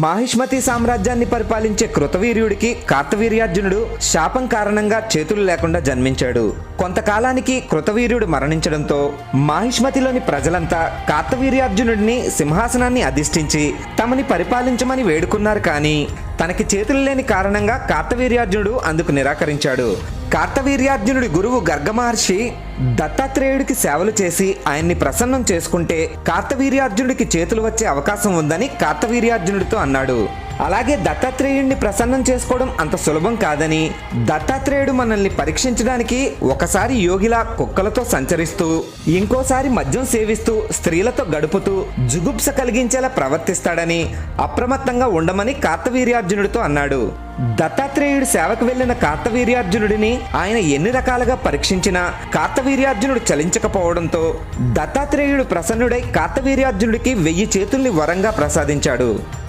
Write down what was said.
మాహిష్మతి సామ్రాజ్యాన్ని పరిపాలించే కృతవీర్యుడికి కార్తవీర్యార్జునుడు శాపం కారణంగా చేతులు లేకుండా జన్మించాడు. కొంతకాలానికి కృతవీర్యుడు మరణించడంతో మాహిష్మతిలోని ప్రజలంతా కార్తవీర్యార్జునుడిని సింహాసనాన్ని అధిష్ఠించి తమని పరిపాలించమని వేడుకున్నారు కానీ తనకి చేతులు లేని కారణంగా కార్తవీర్యార్జునుడు అందుకు నిరాకరించాడు. కార్తవీర్యార్జునుడి గురువు గర్గమహర్షి దత్తాత్రేయుడికి సేవలు చేసి ఆయన్ని ప్రసన్నం చేసుకుంటే కార్తవీర్యార్జునుడికి చేతులు వచ్చే అవకాశం ఉందని కార్తవీర్యార్జునుడితో అన్నాడు. అలాగే దత్తాత్రేయుడిని ప్రసన్నం చేసుకోవడం అంత సులభం కాదని దత్తాత్రేయుడు మనల్ని పరీక్షించడానికి ఒకసారి యోగిలా కుక్కలతో సంచరిస్తూ ఇంకోసారి మద్యం సేవిస్తూ స్త్రీలతో గడుపుతూ జుగుప్స కలిగించేలా ప్రవర్తిస్తాడని అప్రమత్తంగా ఉండమని కార్తవీర్యార్జునుడితో అన్నాడు. దత్తాత్రేయుడు సేవకు వెళ్ళిన కార్తవీర్యార్జునుడిని ఆయన ఎన్ని రకాలుగా పరీక్షించినా కార్తవీర్యార్జునుడు చలించకపోవడంతో దత్తాత్రేయుడు ప్రసన్నుడై కార్తవీర్యార్జునుడికి వెయ్యి చేతుల్ని వరంగా ప్రసాదించాడు.